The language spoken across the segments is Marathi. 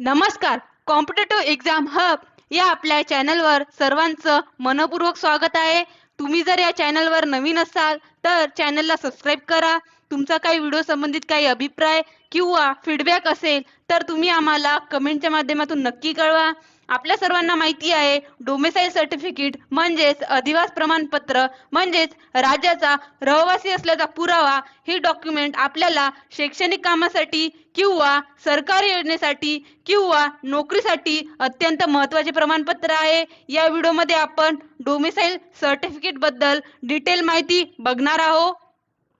नमस्कार. कॉम्पिटेटिव्ह एक्झाम हब या आपल्या चॅनलवर सर्वांचं मनपूर्वक स्वागत आहे. तुम्ही जर या चॅनलवर नवीन असाल तर चॅनलला सबस्क्राईब करा. तुमचा काही व्हिडिओ संबंधित काही अभिप्राय किंवा फीडबॅक असेल तर तुम्ही आम्हाला कमेंटच्या माध्यमातून नक्की कळवा. आपल्या सर्वांना माहिती आहे डोमेसाईल सर्टिफिकेट म्हणजेच अधिवास प्रमाणपत्र म्हणजेच राज्याचा रहिवासी असल्याचा पुरावा हे डॉक्युमेंट आपल्याला शैक्षणिक कामासाठी किंवा सरकारी योजनेसाठी किंवा नोकरीसाठी अत्यंत महत्त्वाचे प्रमाणपत्र आहे. या व्हिडिओमध्ये आपण डोमेसाईल सर्टिफिकेटबद्दल डिटेल माहिती बघणार आहोत.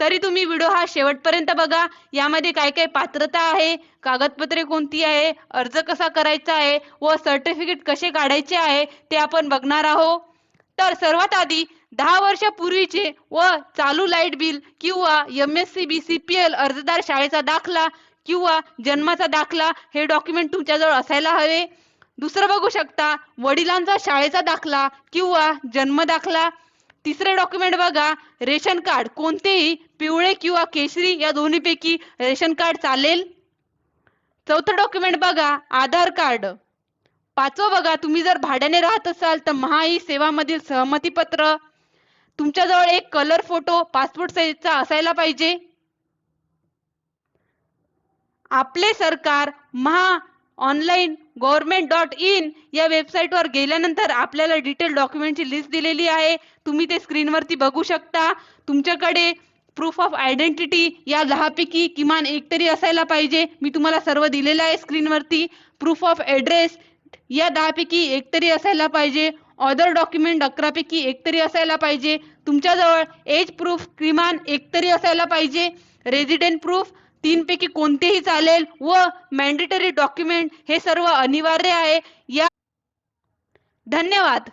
तरी तुम्ही व्हिडिओ हा शेवटपर्यंत बघा. यामध्ये काय काय पात्रता आहे? कागदपत्रे कोणती आहे? अर्ज कसा करायचा आहे? व सर्टिफिकेट कसे काढायचे आहे? ते आपण बघणार आहोत. तर सर्वात आधी दहा वर्षापूर्वीचे व चालू लाइट बिल किंवा M S C B C P L अर्जदार शाळेचा दाखला किंवा जन्माचा दाखला हे डॉक्युमेंट तुमच्याजवळ असायला हवे. दुसरं बघू शकता वडिलांचा शाळेचा दाखला किंवा जन्म दाखला. तिसरे डॉक्युमेंट बघा रेशन कार्ड. कोणतेही पिवळे किंवा केशरी या दोन्हीपैकी रेशन कार्ड चालेल. चौथं डॉक्युमेंट बघा आधार कार्ड. पाचवं बघा तुम्ही जर भाड्याने राहत असाल तर महाई सेवामधील सहमतीपत्र. तुमच्याजवळ एक कलर फोटो पासपोर्ट साईजचा असायला पाहिजे. Aaple Sarkar Maha online government dot in या वेबसाईटवर गेल्यानंतर आपल्याला डिटेल डॉक्युमेंटची लिस्ट दिलेली आहे. तुम्ही ते स्क्रीनवरती बघू शकता. तुमच्याकडे प्रूफ ऑफ आयडेंटिटी या दहापैकी किमान एक तरी असायला पाहिजे. मी तुम्हाला सर्व दिलेलं आहे स्क्रीनवरती प्रूफ ऑफ ॲड्रेस या दहापैकी एक तरी असायला पाहिजे. ऑदर डॉक्युमेंट अकरापैकी एक तरी असायला पाहिजे. तुमच्याजवळ एज प्रूफ किमान एक तरी असायला पाहिजे. रेझिडेंट प्रूफ तीन पैकी कोणतेही चालेल व मॅन्डेटरी डॉक्युमेंट हे सर्व अनिवार्य आहे. या धन्यवाद.